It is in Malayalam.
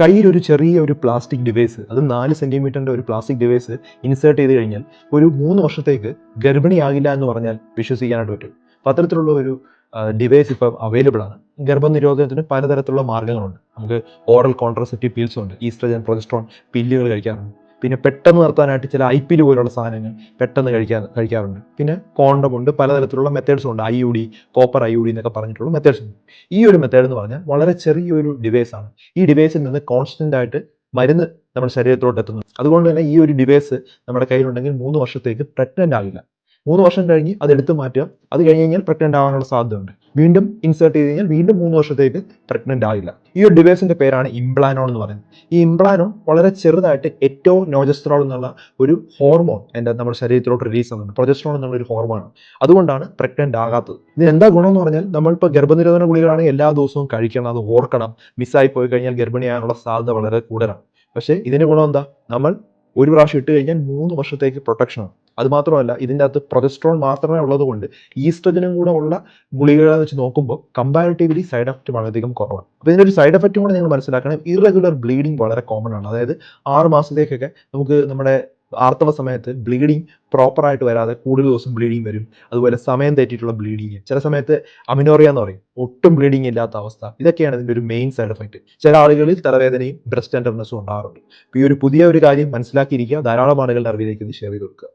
കയ്യിൽ ഒരു ചെറിയ ഒരു പ്ലാസ്റ്റിക് ഡിവൈസ് അത് നാല് സെന്റിമീറ്ററിന്റെ ഒരു പ്ലാസ്റ്റിക് ഡിവൈസ് ഇൻസേർട്ട് ചെയ്ത് കഴിഞ്ഞാൽ ഒരു മൂന്ന് വർഷത്തേക്ക് ഗർഭിണിയാകില്ല എന്ന് പറഞ്ഞാൽ വിശ്വസിക്കാനായിട്ട് പറ്റും. അപ്പോൾ അത്തരത്തിലുള്ള ഒരു ഡിവൈസ് ഇപ്പം അവൈലബിൾ ആണ്. ഗർഭനിരോധനത്തിന് പലതരത്തിലുള്ള മാർഗങ്ങളുണ്ട് നമുക്ക് ഓറൽ കോൺട്രസെപ്റ്റീവ് പീൽസ് ഉണ്ട് ഈസ്ട്രജൻ പ്രൊജസ്ട്രോൺ പില്ലുകൾ കഴിക്കാറുണ്ട്. പിന്നെ പെട്ടെന്ന് നിർത്താനായിട്ട് ചില ഐ പിൽ പോലുള്ള സാധനങ്ങൾ പെട്ടെന്ന് കഴിക്കാൻ കഴിക്കാറുണ്ട്. പിന്നെ കോണ്ടം ഉണ്ട് പലതരത്തിലുള്ള മെത്തേഡ്സും ഉണ്ട്. I U D copper I U D എന്നൊക്കെ പറഞ്ഞിട്ടുള്ള മെത്തേഡ്സ് ഉണ്ട്. ഈ ഒരു മെത്തേഡ് എന്ന് പറഞ്ഞാൽ വളരെ ചെറിയൊരു ഡിവൈസ് ആണ്. ഈ ഡിവൈസിൽ നിന്ന് കോൺസ്റ്റന്റ് ആയിട്ട് മരുന്ന് നമ്മുടെ ശരീരത്തിലോട്ട് എത്തുന്നു. അതുകൊണ്ട് തന്നെ ഈ ഒരു ഡിവൈസ് നമ്മുടെ കയ്യിലുണ്ടെങ്കിൽ മൂന്ന് വർഷത്തേക്ക് പ്രഗ്നന്റ് ആകില്ല. മൂന്ന് വർഷം കഴിഞ്ഞ് അത് എടുത്തു മാറ്റുക. അത് കഴിഞ്ഞ് കഴിഞ്ഞാൽ പ്രഗ്നന്റ് ആവാനുള്ള സാധ്യതയുണ്ട്. വീണ്ടും ഇൻസേർട്ട് ചെയ്ത് കഴിഞ്ഞാൽ വീണ്ടും മൂന്ന് വർഷത്തേക്ക് പ്രഗ്നന്റ് ആവില്ല. ഈ ഒരു ഡിവൈസിന്റെ പേരാണ് ഇംപ്ലാനോൺ എന്ന് പറയുന്നത്. ഈ ഇംപ്ലാനോൺ വളരെ ചെറുതായിട്ട് ഏറ്റവും നോജസ്ട്രോൾ എന്നുള്ള ഒരു ഹോർമോൺ എന്റെ നമ്മുടെ ശരീരത്തിലോട്ട് റിലീസ് ആകുന്നുണ്ട് പ്രൊജസ്ട്രോൾ എന്നുള്ള ഒരു ഹോർമോണാണ് അതുകൊണ്ടാണ് പ്രഗ്നന്റ് ആകാത്തത്. ഇതിന് എന്താ ഗുണം എന്ന് പറഞ്ഞാൽ നമ്മളിപ്പോൾ ഗർഭനിരോധന ഗുളികളാണെങ്കിൽ എല്ലാ ദിവസവും കഴിക്കണം. അത് ഓർക്കണം. മിസ്സായി പോയി കഴിഞ്ഞാൽ ഗർഭിണിയാകാനുള്ള സാധ്യത വളരെ കൂടുതലാണ്. പക്ഷേ ഇതിന് ഗുണം എന്താ നമ്മൾ ഒരു പ്രാവശ്യം ഇട്ട് കഴിഞ്ഞാൽ മൂന്ന് വർഷത്തേക്ക് പ്രൊട്ടക്ഷനാണ് അത് മാത്രമല്ല ഇതിന്റെ അകത്ത് പ്രൊജസ്ട്രോൾ മാത്രമേ ഉള്ളത് കൊണ്ട് ഈസ്ട്രജനും കൂടെ ഉള്ള ഗുളികകളെ വെച്ച് നോക്കുമ്പോൾ കമ്പാരിറ്റീവ്ലി സൈഡ് എഫക്റ്റ് വളരെയധികം കുറവാണ്. അപ്പോൾ ഇതിന്റെ ഒരു സൈഡ് എഫക്റ്റും കൂടെ നിങ്ങൾ മനസ്സിലാക്കണം. ഇറഗുലർ ബ്ലീഡിങ് വളരെ കോമൺ ആണ്. അതായത് ആറ് മാസത്തേക്കൊക്കെ നമുക്ക് നമ്മുടെ ആർത്തവ സമയത്ത് ബ്ലീഡിങ് പ്രോപ്പറായിട്ട് വരാതെ കൂടുതൽ ദിവസം ബ്ലീഡിങ് വരും. അതുപോലെ സമയം തെറ്റിയിട്ടുള്ള ബ്ലീഡിങ് ചില സമയത്ത് അമിനോറിയ എന്ന് പറയും. ഒട്ടും ബ്ലീഡിങ് ഇല്ലാത്ത അവസ്ഥ. ഇതൊക്കെയാണ് ഇതിന്റെ ഒരു മെയിൻ സൈഡ് എഫക്റ്റ് ചില ആളുകളിൽ തലവേദനയും ബ്രസ്റ്റ് ടെൻഡർനെസ്സും ഉണ്ടാകാറുണ്ട്. ഈ ഒരു പുതിയ ഒരു കാര്യം മനസ്സിലാക്കിയിരിക്കുക. ധാരാളം ആളുകളുടെ അറിവിലേക്ക് ഇത് ഷെയർ ചെയ്ത് കൊടുക്കുക.